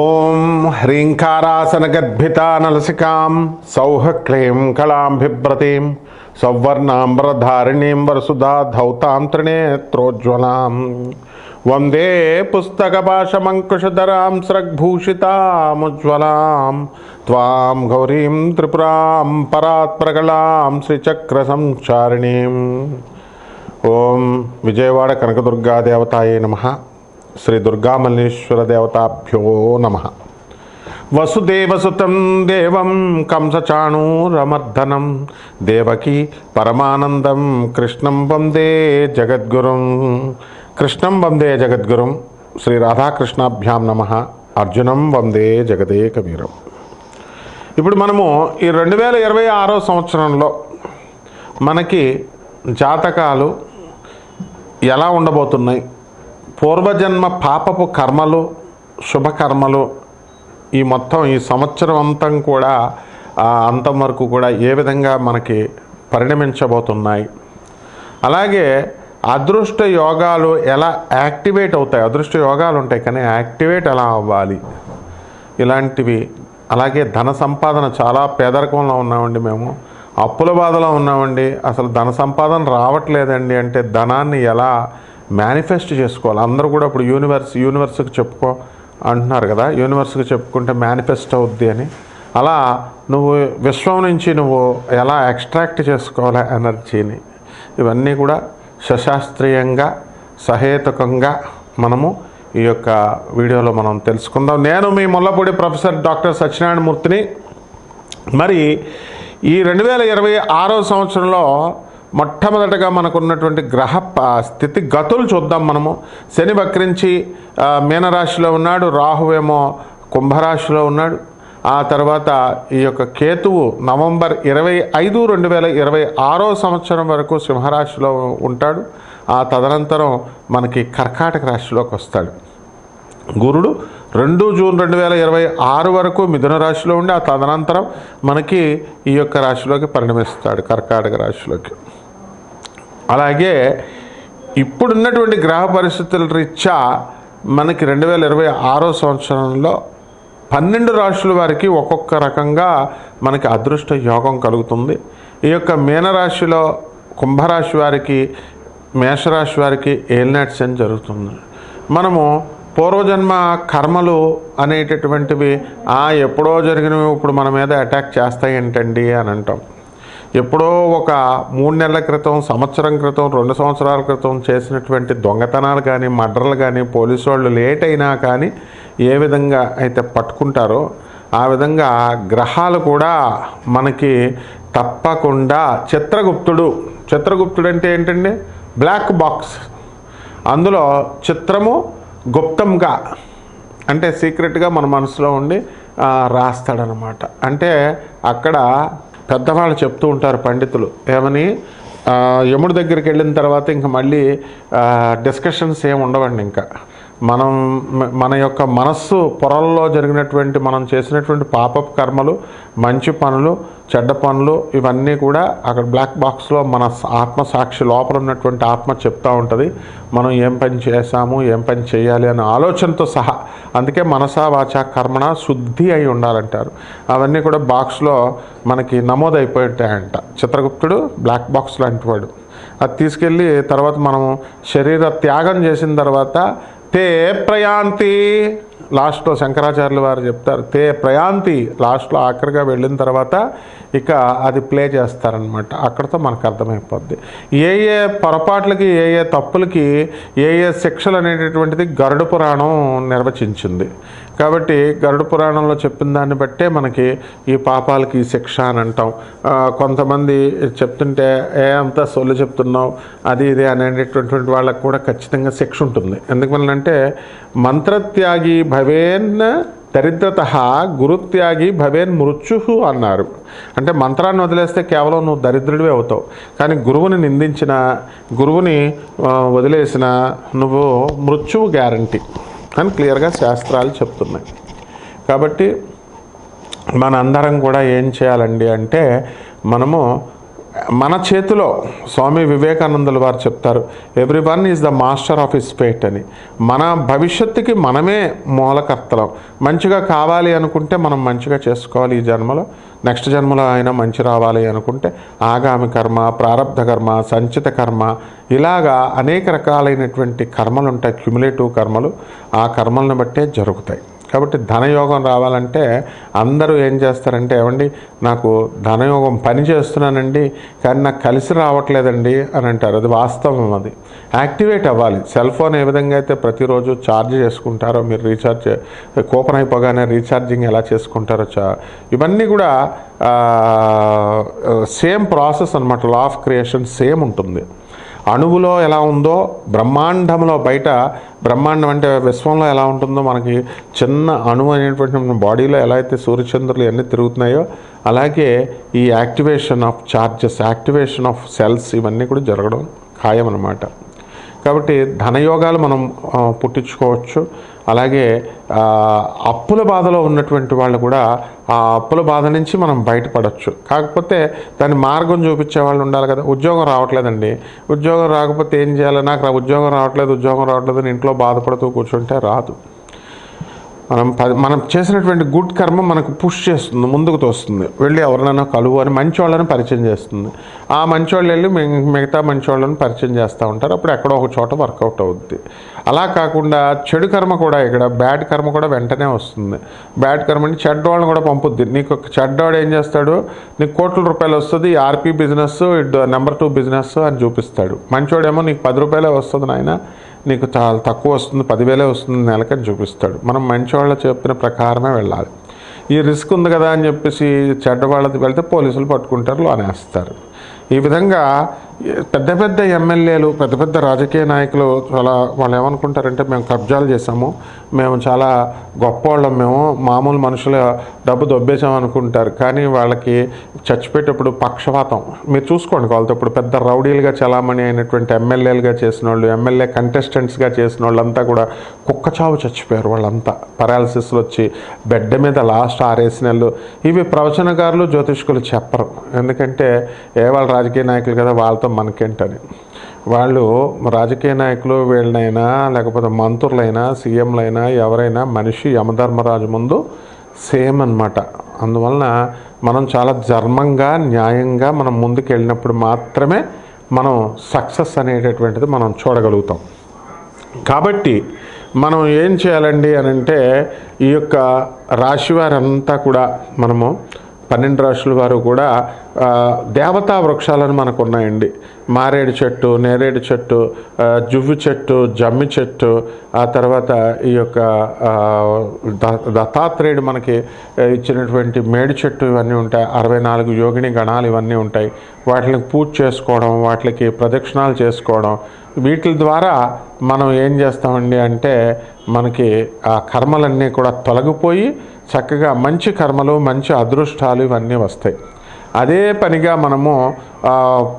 ఓం హ్రీంకారాసనగద్భితానలసికాం సౌహ క్లీం కళాం బిభ్రతీం సౌవర్ణాంబరధారిణీం వరసుధా ధౌతాం త్రినేత్రోజ్వలాం వందే పుస్తకపాశమంకుశధరాం స్రగ్భూషితాముజ్వలాం. త్వాం గౌరీం త్రిపురాం పరాత్ప్రగళాం శ్రీచక్ర సంచారిణీం ఓం విజయవాడ కనకదుర్గా దేవతాయే నమ. శ్రీ దుర్గామల్లేశ్వర దేవతాభ్యో నమ. వసుదేవసుతం దేవం కంసచాణూరమర్దనం దేవకి పరమానందం కృష్ణం వందే జగద్గురుం. కృష్ణం వందే జగద్గురుం. శ్రీ రాధాకృష్ణాభ్యాం నమ. అర్జునం వందే జగదే కవీరం ఇప్పుడు మనము ఈ రెండు వేల ఇరవై ఆరో సంవత్సరంలో మనకి జాతకాలు ఎలా ఉండబోతున్నాయి? పూర్వజన్మ పాపపు కర్మలు శుభకర్మలు ఈ మొత్తం ఈ సంవత్సరం అంతం కూడా అంతం వరకు కూడా ఏ విధంగా మనకి పరిణమించబోతున్నాయి. అలాగే అదృష్ట యోగాలు ఎలా యాక్టివేట్ అవుతాయి? అదృష్ట యోగాలు ఉంటాయి కానీ యాక్టివేట్ ఎలా అవ్వాలి? ఇలాంటివి. అలాగే ధన సంపాదన చాలా పేదరికంలో ఉన్నామండి మేము. అప్పుల బాధలో ఉన్నామండి. అసలు ధన సంపాదన రావట్లేదండి అంటే ధనాన్ని ఎలా మేనిఫెస్ట్ చేసుకోవాలి. అందరూ కూడా ఇప్పుడు యూనివర్స్ యూనివర్స్కి చెప్పుకో అంటున్నారు కదా యూనివర్స్కి చెప్పుకుంటే మేనిఫెస్ట్ అవుద్ది అని. అలా నువ్వు విశ్వం నుంచి నువ్వు ఎలా ఎక్స్ట్రాక్ట్ చేసుకోవాలి ఎనర్జీని? ఇవన్నీ కూడా సశాస్త్రీయంగా సహేతుకంగా మనము ఈ యొక్క వీడియోలో మనం తెలుసుకుందాం. నేను మీ ముల్లపూడి ప్రొఫెసర్ డాక్టర్ సత్యనారాయణ మూర్తిని. మరి ఈ రెండు వేల ఇరవై ఆరో సంవత్సరంలో మొట్టమొదటగా మనకున్నటువంటి గ్రహ స్థితి గతులు చూద్దాం మనము. శని వక్రించి మీనరాశిలో ఉన్నాడు రాహువేమో కుంభరాశిలో ఉన్నాడు. ఆ తర్వాత ఈ యొక్క కేతువు నవంబర్ ఇరవై ఐదు రెండు వేల ఇరవై ఆరో సంవత్సరం వరకు సింహరాశిలో ఉంటాడు. ఆ తదనంతరం మనకి కర్కాటక రాశిలోకి వస్తాడు. గురుడు రెండు జూన్ రెండు వేల ఇరవై ఆరు వరకు మిథున రాశిలో ఉండి ఆ తదనంతరం మనకి ఈ యొక్క రాశిలోకి పరిణమిస్తాడు కర్కాటక రాశిలోకి. అలాగే ఇప్పుడున్నటువంటి గ్రహ పరిస్థితుల రీత్యా మనకి రెండు వేల ఇరవై ఆరో సంవత్సరంలో పన్నెండు రాశుల వారికి ఒక్కొక్క రకంగా మనకి అదృష్ట యోగం కలుగుతుంది. ఈ యొక్క మీనరాశిలో కుంభరాశి వారికి మేషరాశి వారికి ఏలినాటి అని జరుగుతుంది. మనము పూర్వజన్మ కర్మలు అనేటటువంటివి ఎప్పుడో జరిగినవి ఇప్పుడు మన మీద అటాక్ చేస్తాయి ఏంటండి అని అంటాం. ఎప్పుడో ఒక మూడు నెలల క్రితం సంవత్సరం క్రితం రెండు సంవత్సరాల క్రితం చేసినటువంటి దొంగతనాలు కానీ మర్డర్లు కానీ పోలీసు వాళ్ళు లేట్ అయినా కానీ ఏ విధంగా అయితే పట్టుకుంటారో ఆ విధంగా గ్రహాలు కూడా మనకి తప్పకుండా చిత్రగుప్తుడు చిత్రగుప్తుడు అంటే ఏంటండి? Black box. అందులో చిత్రము గుప్తంగా అంటే సీక్రెట్గా మన మనసులో ఉండి రాస్తాడనమాట. అంటే అక్కడ పెద్దవాళ్ళు చెప్తూ ఉంటారు పండితులు ఏమని యముడి దగ్గరికి వెళ్ళిన తర్వాత ఇంకా మళ్ళీ డిస్కషన్స్ ఏమి ఉండవండి ఇంకా. మనం మన యొక్క మనస్సు పొరల్లో జరిగినటువంటి మనం చేసినటువంటి పాపపు కర్మలు మంచి పనులు చెడ్డ పనులు ఇవన్నీ కూడా అక్కడ బ్లాక్ బాక్స్లో మన ఆత్మసాక్షి ఆత్మ సాక్షి లోపల ఉన్నటువంటి ఆత్మ చెప్తూ ఉంటుంది. మనం ఏం పని చేశాము ఏం పని చేయాలి అనే ఆలోచనతో సహా. అందుకే మనసా వాచా కర్మణ శుద్ధి అయి ఉండాలంటారు. అవన్నీ కూడా బాక్స్లో మనకి నమోదైపోయి ఉంటాయంట చిత్రగుప్తుడు బ్లాక్ బాక్స్ లాంటి వాడు. అది తీసుకెళ్ళి తర్వాత మనం శరీర త్యాగం చేసిన తర్వాత తే ప్రయాంతి లాస్ట్లో శంకరాచార్యులు వారు చెప్తారు తే ప్రయాంతి లాస్ట్లో ఆఖరిగా వెళ్ళిన తర్వాత ఇక అది ప్లే చేస్తారనమాట అక్కడితో మనకు అర్థమైపోద్ది. ఏ ఏ పొరపాట్లకి ఏ ఏ తప్పులకి ఏ ఏ శిక్షలు అనేటటువంటిది గరుడ పురాణం నిర్వచించింది. కాబట్టి గరుడ పురాణంలో చెప్పిన దాన్ని బట్టే మనకి ఈ పాపాలకి శిక్ష అని అంటాం. కొంతమంది చెప్తుంటే ఏ అంతా సొల్లు చెప్తున్నావు అది ఇది అనేటటువంటి వాళ్ళకు కూడా ఖచ్చితంగా శిక్ష ఉంటుంది. ఎందుకంటే మంత్రత్యాగి భవేన్ దరిద్రత గురుత్యాగి భవేన్ మృత్యు అన్నారు. అంటే మంత్రాన్ని వదిలేస్తే కేవలం నువ్వు దరిద్రుడివే అవుతావు. కానీ గురువుని నిందించిన గురువుని వదిలేసిన నువ్వు మృత్యువు గ్యారంటీ అని క్లియర్గా శాస్త్రాలు చెప్తున్నాయి. కాబట్టి మన అందరం కూడా ఏం చేయాలండి అంటే మనము మన చేతిలో స్వామి వివేకానందుల వారు చెప్తారు every one is the master of his fate అని. మన భవిష్యత్తుకి మనమే మూలకర్తలం. మంచిగా కావాలి అనుకుంటే మనం మంచిగా చేసుకోవాలి ఈ జన్మలో. నెక్స్ట్ జన్మలో అయినా మంచి రావాలి అనుకుంటే ఆగామి కర్మ ప్రారంధ కర్మ సంచిత కర్మ ఇలాగా అనేక రకాలైనటువంటి కర్మలు ఉంటాయి క్యుములేటివ్ కర్మలు. ఆ కర్మలను బట్టే జరుగుతాయి. కాబట్టి ధనయోగం రావాలంటే అందరూ ఏం చేస్తారంటే ఏమండి నాకు ధనయోగం పని చేస్తున్నానండి కానీ నాకు కలిసి రావట్లేదండి అని అంటారు. అది వాస్తవం అది. యాక్టివేట్ అవ్వాలి. సెల్ ఫోన్ ఏ విధంగా అయితే ప్రతిరోజు ఛార్జ్ చేసుకుంటారో మీరు రీఛార్జ్ కూపన్ అయిపోగానే రీఛార్జింగ్ ఎలా చేసుకుంటారో చా ఇవన్నీ కూడా సేమ్ ప్రాసెస్ అనమాట లా ఆఫ్ క్రియేషన్ సేమ్ ఉంటుంది. అణువులో ఎలా ఉందో బ్రహ్మాండంలో బయట బ్రహ్మాండం అంటే విశ్వంలో ఎలా ఉంటుందో మనకి చిన్న అణువు అనేటువంటి మన బాడీలో ఎలా అయితే సూర్యచంద్రులు అన్నీ తిరుగుతున్నాయో అలాగే ఈ activation of charges activation of cells ఇవన్నీ కూడా జరగడం ఖాయం అన్నమాట కాబట్టి ధనయోగాలు మనం పుట్టించుకోవచ్చు. అలాగే అప్పుల బాధలో ఉన్నటువంటి వాళ్ళు కూడా ఆ అప్పుల బాధ నుంచి మనం బయటపడవచ్చు కాకపోతే దాని మార్గం చూపించే వాళ్ళు ఉండాలి కదా. ఉద్యోగం రావట్లేదండి. ఉద్యోగం రాకపోతే ఏం చేయాలి? నాకు ఉద్యోగం రావట్లేదు ఉద్యోగం రావట్లేదు అని ఇంట్లో బాధపడుతూ కూర్చుంటే రాదు. మనం ప- మనం చేసినటువంటి గుడ్ కర్మ మనకు పుష్ చేస్తుంది ముందుకు తోస్తుంది. వెళ్ళి ఎవరినైనా కలువు అని మంచి వాళ్ళని పరిచయం చేస్తుంది. ఆ మంచి వాళ్ళు వెళ్ళి మిగ- మిగతా మంచి వాళ్ళని పరిచయం చేస్తూ ఉంటారు. అప్పుడు ఎక్కడో ఒక చోట వర్కౌట్ అవుద్ది. అలా కాకుండా చెడు కర్మ కూడా ఇక్కడ బ్యాడ్ కర్మ కూడా వెంటనే వస్తుంది. బ్యాడ్ కర్మ అంటే చెడ్డవాళ్ళని కూడా పంపుద్ది. నీకు ఒక చెడ్డవాడు ఏం చేస్తాడు? నీకు కోట్ల రూపాయలు వస్తుంది RP business number two business అని చూపిస్తాడు. మంచోడేమో నీకు పది రూపాయలే వస్తుంది నాయన. నీకు చాలా తక్కువ వస్తుంది పదివేలే వస్తుంది నెలకని చూపిస్తాడు. మనం మంచివాళ్ళు చెప్పిన ప్రకారమే వెళ్ళాలి. ఈ రిస్క్ ఉంది కదా అని చెప్పేసి చెడ్డవాళ్ళది వెళ్తే పోలీసులు పట్టుకుంటారు లోనేస్తారు. ఈ విధంగా పెద్ద పెద్ద ఎమ్మెల్యేలు పెద్ద పెద్ద రాజకీయ నాయకులు చాలా వాళ్ళు ఏమనుకుంటారంటే మేము కబ్జాలు చేసాము మేము చాలా గొప్పవాళ్ళం మేము మామూలు మనుషుల డబ్బు దొబ్బేసాం అనుకుంటారు. కానీ వాళ్ళకి చచ్చిపోయేటప్పుడు పక్షవాతం మీరు చూసుకోండి వాళ్ళతో ఇప్పుడు పెద్ద రౌడీలుగా చలామణి అయినటువంటి ఎమ్మెల్యేలుగా చేసిన వాళ్ళు ఎమ్మెల్యే కంటెస్టెంట్స్గా చేసిన వాళ్ళంతా కూడా కుక్క చావు చచ్చిపోయారు వాళ్ళంతా. పరాలసిస్లు వచ్చి బెడ్ మీద లాస్ట్ ఆరేసిన వాళ్ళు ఇవి ప్రవచనకారులు జ్యోతిష్కులు చెప్పరు. ఎందుకంటే ఏ వాళ్ళ రాజకీయ నాయకులు కదా వాళ్ళతో మనకేంటని వాళ్ళు రాజకీయ నాయకులు వీళ్ళనైనా లేకపోతే మంత్రులైనా సీఎంలైనా ఎవరైనా మనిషి యమధర్మరాజు ముందు సేమ్ అనమాట అందువలన మనం చాలా ధర్మంగా న్యాయంగా మనం ముందుకు వెళ్ళినప్పుడు మాత్రమే మనం సక్సెస్ అనేటటువంటిది మనం చూడగలుగుతాం. కాబట్టి మనం ఏం చేయాలండి అని అంటే ఈ యొక్క రాశి వారంతా కూడా మనము పన్నెండు రాశుల వారు కూడా దేవతా వృక్షాలను మనకు ఉన్నాయండి మారేడు చెట్టు నేరేడు చెట్టు జువ్వి జువ్వు చెట్టు జమ్మి చెట్టు ఆ తర్వాత ఈ యొక్క దత్తాత్రేయుడు మనకి ఇచ్చినటువంటి మేడి చెట్టు ఇవన్నీ ఉంటాయి. అరవై నాలుగు యోగిని గణాలు ఇవన్నీ ఉంటాయి. వాటిని పూజ చేసుకోవడం వాటికి ప్రదక్షిణాలు చేసుకోవడం వీటి ద్వారా మనం ఏం చేస్తామండి అంటే మనకి ఆ కర్మలన్నీ కూడా తొలగిపోయి చక్కగా మంచి కర్మలు మంచి అదృష్టాలు ఇవన్నీ వస్తాయి. అదే పనిగా మనము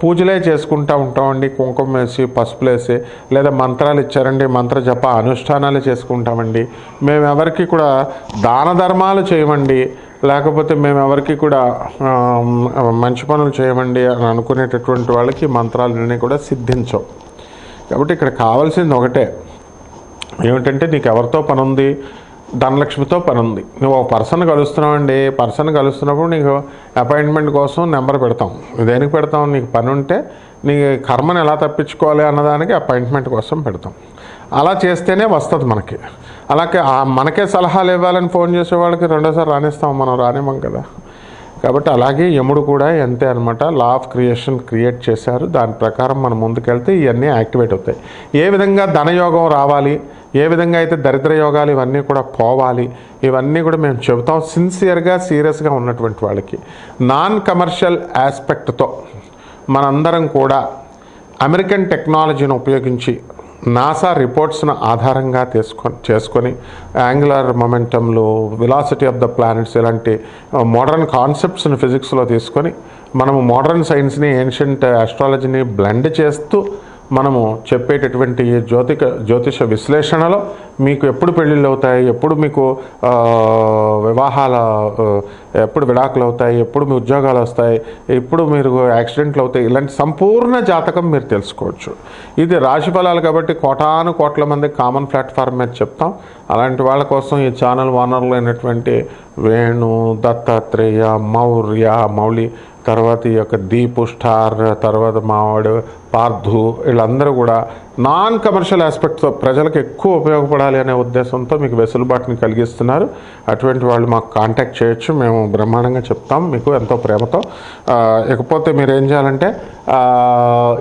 పూజలే చేసుకుంటూ ఉంటామండి. కుంకుమ వేసి పసుపులేసి లేదా మంత్రాలు ఇచ్చారండి మంత్ర జప అనుష్ఠానాలు చేసుకుంటామండి. మేము ఎవరికి కూడా దాన ధర్మాలు చేయమండి. లేకపోతే మేము ఎవరికి కూడా మంచి పనులు చేయమండి అని అనుకునేటటువంటి వాళ్ళకి మంత్రాలన్నీ కూడా సిద్ధించవు. కాబట్టి ఇక్కడ కావాల్సింది ఒకటే. ఏమిటంటే నీకు ఎవరితో పని ఉంది ధనలక్ష్మితో పని ఉంది. నువ్వు ఒక పర్సన్ కలుస్తున్నావండి పర్సన్ కలుస్తున్నప్పుడు నీకు అపాయింట్మెంట్ కోసం నెంబర్ పెడతాం. దేనికి పెడతాం? నీకు పని ఉంటే నీ కర్మను ఎలా తప్పించుకోవాలి అన్నదానికి అపాయింట్మెంట్ కోసం పెడతాం. అలా చేస్తేనే వస్తుంది మనకి. అలాగే మనకే సలహాలు ఇవ్వాలని ఫోన్ చేసే వాళ్ళకి రెండోసారి రానిస్తాం మనం రానివ్వం కదా. కాబట్టి అలాగే యముడు కూడా అంతే అనమాట లా ఆఫ్ క్రియేషన్ క్రియేట్ చేశారు. దాని ప్రకారం మనం ముందుకెళ్తే ఇవన్నీ యాక్టివేట్ అవుతాయి. ఏ విధంగా ధనయోగం రావాలి? ఏ విధంగా అయితే దరిద్ర యోగాలు ఇవన్నీ కూడా పోవాలి ఇవన్నీ కూడా మేము చెబుతాం సిన్సియర్గా సీరియస్గా ఉన్నటువంటి వాళ్ళకి. నాన్ కమర్షియల్ ఆస్పెక్ట్తో మనందరం కూడా అమెరికన్ టెక్నాలజీని ఉపయోగించి నాసా రిపోర్ట్స్ను ఆధారంగా తీసుకొని చేసుకొని యాంగులర్ మొమెంటంలు విలాసిటీ ఆఫ్ ద ప్లానెట్స్ ఇలాంటి మోడర్న్ కాన్సెప్ట్స్ని ఫిజిక్స్లో తీసుకొని మనము మోడర్న్ సైన్స్ని ఏన్షియంట్ ఆస్ట్రాలజీని బ్లెండ్ చేస్తూ మనము చెప్పేటటువంటి జ్యోతిక జ్యోతిష విశ్లేషణలో మీకు ఎప్పుడు పెళ్ళిళ్ళు అవుతాయి ఎప్పుడు మీకు వివాహాల ఎప్పుడు విడాకులు అవుతాయి ఎప్పుడు మీ ఉద్యోగాలు వస్తాయి ఎప్పుడు మీరు యాక్సిడెంట్లు అవుతాయి ఇలాంటి సంపూర్ణ జాతకం మీరు తెలుసుకోవచ్చు. ఇది రాశి ఫలాలు కాబట్టి కోటాను కోట్ల మంది కామన్ ప్లాట్ఫామ్ మీద చెప్తాం. అలాంటి వాళ్ళ కోసం ఈ ఛానల్ ఓనర్లు అయినటువంటి వేణు దత్తాత్రేయ మౌర్య మౌలి తర్వాత ఈ యొక్క దీపుష్ఠార్ తర్వాత మావాడు పార్థు వీళ్ళందరూ కూడా నాన్ కమర్షియల్ ఆస్పెక్ట్తో ప్రజలకు ఎక్కువ ఉపయోగపడాలి అనే ఉద్దేశంతో మీకు వెసులుబాటుని కలిగిస్తున్నారు. అటువంటి వాళ్ళు మాకు కాంటాక్ట్ చేయొచ్చు. మేము బ్రహ్మాండంగా చెప్తాం మీకు ఎంతో ప్రేమతో. ఇకపోతే మీరు ఏం చేయాలంటే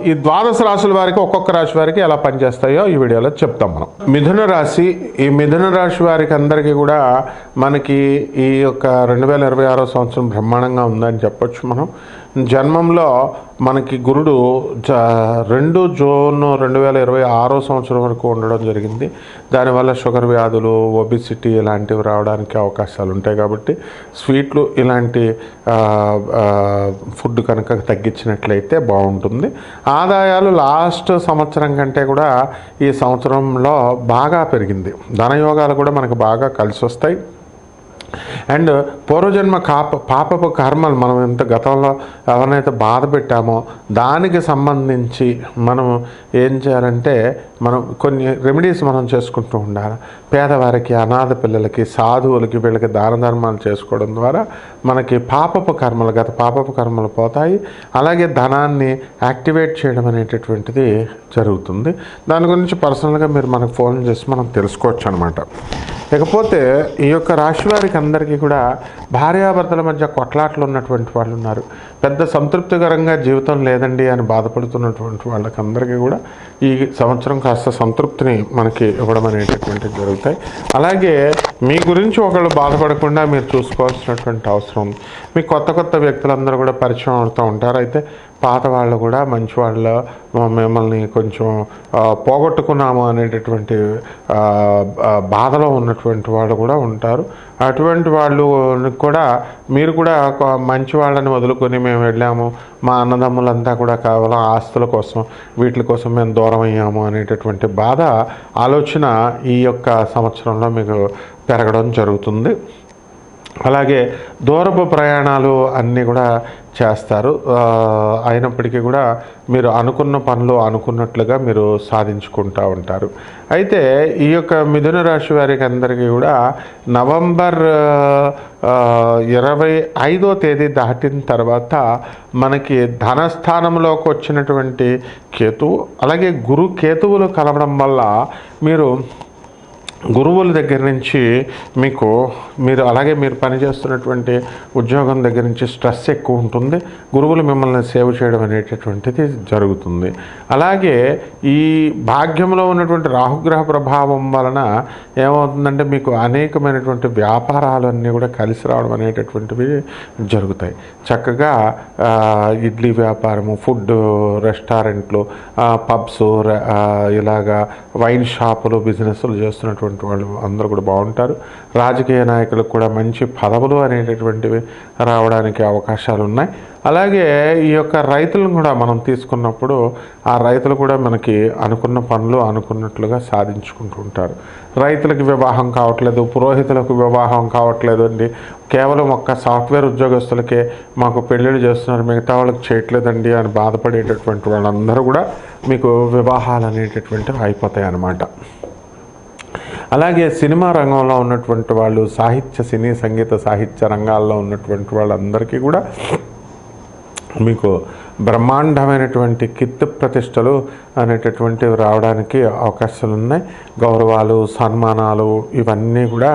ఈ ద్వాదశ రాశుల వారికి ఒక్కొక్క రాశి వారికి ఎలా పనిచేస్తాయో ఈ వీడియోలో చెప్తాం మనం. మిథున రాశి ఈ మిథున రాశి వారికి అందరికీ కూడా మనకి ఈ యొక్క రెండు వేల ఇరవై ఆరో సంవత్సరం బ్రహ్మాండంగా ఉందని చెప్పొచ్చు మనం. జన్మంలో మనకి గురుడు జ రెండు జూన్ రెండు వేల ఇరవై ఆరో సంవత్సరం వరకు ఉండడం జరిగింది. దానివల్ల షుగర్ వ్యాధులు ఒబిసిటీ ఇలాంటివి రావడానికి అవకాశాలు ఉంటాయి కాబట్టి స్వీట్లు ఇలాంటి ఫుడ్ కనుక తగ్గించినట్లయితే బాగుంటుంది. ఆదాయాలు లాస్ట్ సంవత్సరం కంటే కూడా ఈ సంవత్సరంలో బాగా పెరిగింది. ధనయోగాలు కూడా మనకు బాగా కలిసి వస్తాయి అండ్ పూర్వజన్మ కాప పాపపు కర్మలు మనం ఎంత గతంలో ఎవరినైతే బాధ పెట్టామో దానికి సంబంధించి మనం ఏం చేయాలంటే మనం కొన్ని రెమెడీస్ మనం చేసుకుంటూ ఉండాలి. పేదవారికి అనాథ పిల్లలకి సాధువులకి వీళ్ళకి దాన ధర్మాలు చేసుకోవడం ద్వారా మనకి పాపపు కర్మలు గత పాపపు కర్మలు పోతాయి. అలాగే ధనాన్ని యాక్టివేట్ చేయడం అనేటటువంటిది జరుగుతుంది. దాని గురించి పర్సనల్గా మీరు మనకు ఫోన్ చేసి మనం తెలుసుకోవచ్చు అనమాట ఇకపోతే ఈ యొక్క రాశి వారికి అందరికీ కూడా భార్యాభర్తల మధ్య కొట్లాట్లు ఉన్నటువంటి వాళ్ళు ఉన్నారు. పెద్ద సంతృప్తికరంగా జీవితం లేదండి అని బాధపడుతున్నటువంటి వాళ్ళకి అందరికీ కూడా ఈ సంవత్సరం కాస్త సంతృప్తిని మనకి ఇవ్వడం అనేటటువంటివి జరుగుతాయి. అలాగే మీ గురించి ఒకళ్ళు బాధపడకుండా మీరు చూసుకోవాల్సినటువంటి అవసరం ఉంది. మీ కొత్త కొత్త వ్యక్తులందరూ కూడా పరిచయం అవుతూ ఉంటారు. అయితే పాత వాళ్ళు కూడా మంచి వాళ్ళు మిమ్మల్ని కొంచెం పోగొట్టుకున్నాము అనేటటువంటి బాధలో ఉన్నటువంటి వాళ్ళు కూడా ఉంటారు. అటువంటి వాళ్ళు కూడా మీరు కూడా మంచి వాళ్ళని వదులుకొని మేము వెళ్ళాము. మా అన్నదమ్ములంతా కూడా కేవలం ఆస్తుల కోసం వీటి కోసం మేము దూరం అయ్యాము అనేటటువంటి బాధ ఆలోచన ఈ యొక్క సంవత్సరంలో మీకు పెరగడం జరుగుతుంది. అలాగే దూరపు ప్రయాణాలు అన్నీ కూడా చేస్తారు. అయినప్పటికీ కూడా మీరు అనుకున్న పనులు అనుకున్నట్లుగా మీరు సాధించుకుంటూ ఉంటారు. అయితే ఈ యొక్క మిథున రాశి వారికి అందరికీ కూడా నవంబర్ ఇరవై ఐదో తేదీ దాటిన తర్వాత మనకి ధనస్థానంలోకి వచ్చినటువంటి కేతువు అలాగే గురు కేతువులు కలవడం వల్ల మీరు గురువుల దగ్గర నుంచి మీకు మీరు అలాగే మీరు పనిచేస్తున్నటువంటి ఉద్యోగం దగ్గర నుంచి స్ట్రెస్ ఎక్కువ ఉంటుంది. గురువులు మిమ్మల్ని సేవ్ చేయడం అనేటటువంటిది జరుగుతుంది. అలాగే ఈ భాగ్యంలో ఉన్నటువంటి రాహుగ్రహ ప్రభావం వలన ఏమవుతుందంటే మీకు అనేకమైనటువంటి వ్యాపారాలు అన్నీ కూడా కలిసి రావడం అనేటటువంటివి జరుగుతాయి. చక్కగా ఇడ్లీ వ్యాపారము ఫుడ్ రెస్టారెంట్లు పబ్స్ ఇలాగా వైన్ షాపులు బిజినెస్లు చేస్తున్నటువంటి వాళ్ళు అందరూ కూడా బాగుంటారు. రాజకీయ నాయకులకు కూడా మంచి పదవులు అనేటటువంటివి రావడానికి అవకాశాలు ఉన్నాయి. అలాగే ఈ యొక్క రైతులను కూడా మనం తీసుకున్నప్పుడు ఆ రైతులు కూడా మనకి అనుకున్న పనులు అనుకున్నట్లుగా సాధించుకుంటూ ఉంటారు. రైతులకు వివాహం కావట్లేదు పురోహితులకు వివాహం కావట్లేదు అండి. కేవలం ఒక్క సాఫ్ట్వేర్ ఉద్యోగస్తులకే మాకు పెళ్ళిళ్ళు చేస్తున్నారు మిగతా వాళ్ళకి చేయట్లేదండి అని బాధపడేటటువంటి వాళ్ళందరూ కూడా మీకు వివాహాలు అనేటటువంటివి అయిపోతాయి అన్నమాట అలాగే సినిమా రంగంలో ఉన్నటువంటి వాళ్ళు సాహిత్య సినీ సంగీత సాహిత్య రంగాల్లో ఉన్నటువంటి వాళ్ళందరికీ కూడా మీకు బ్రహ్మాండమైనటువంటి కిత్తు ప్రతిష్టలు అనేటటువంటివి రావడానికి అవకాశాలు ఉన్నాయి గౌరవాలు సన్మానాలు ఇవన్నీ కూడా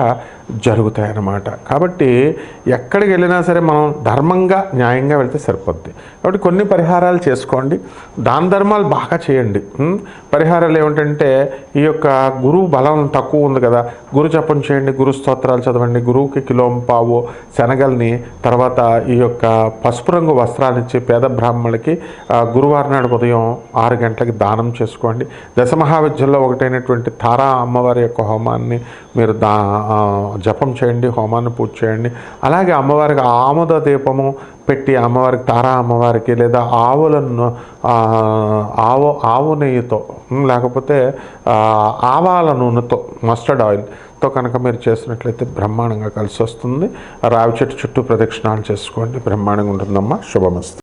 జరుగుతాయి అన్నమాట కాబట్టి ఎక్కడికి వెళ్ళినా సరే మనం ధర్మంగా న్యాయంగా వెళ్తే సరిపోద్ది. కాబట్టి కొన్ని పరిహారాలు చేసుకోండి. దాన ధర్మాలు బాగా చేయండి. పరిహారాలు ఏమిటంటే ఈ యొక్క గురువు బలం తక్కువ ఉంది కదా. గురు జపం చేయండి గురు స్తోత్రాలు చదవండి గురువుకి కిలోం పావు శనగల్ని తర్వాత ఈ యొక్క పసుపు రంగు వస్త్రాలు ఇచ్చి పేద బ్రాహ్మణులకి ఆ, గురువారం నాడు ఉదయం ఆరు గంటలకి దానం దానం చేసుకోండి. దశమహావిద్యల్లో ఒకటైనటువంటి తారా అమ్మవారి యొక్క హోమాన్ని మీరు దా జపం చేయండి హోమాన్ని పూజ చేయండి. అలాగే అమ్మవారికి ఆముద దీపము పెట్టి అమ్మవారికి తారా అమ్మవారికి లేదా ఆవులను ఆవు ఆవు నెయ్యితో లేకపోతే ఆవాల నూనెతో మస్టర్డ్ ఆయిల్తో కనుక మీరు చేసినట్లయితే బ్రహ్మాండంగా కలిసి వస్తుంది. రావి చెట్టు చుట్టూ ప్రదక్షిణాలు చేసుకోండి. బ్రహ్మాండంగా ఉంటుందమ్మా. శుభమస్తు.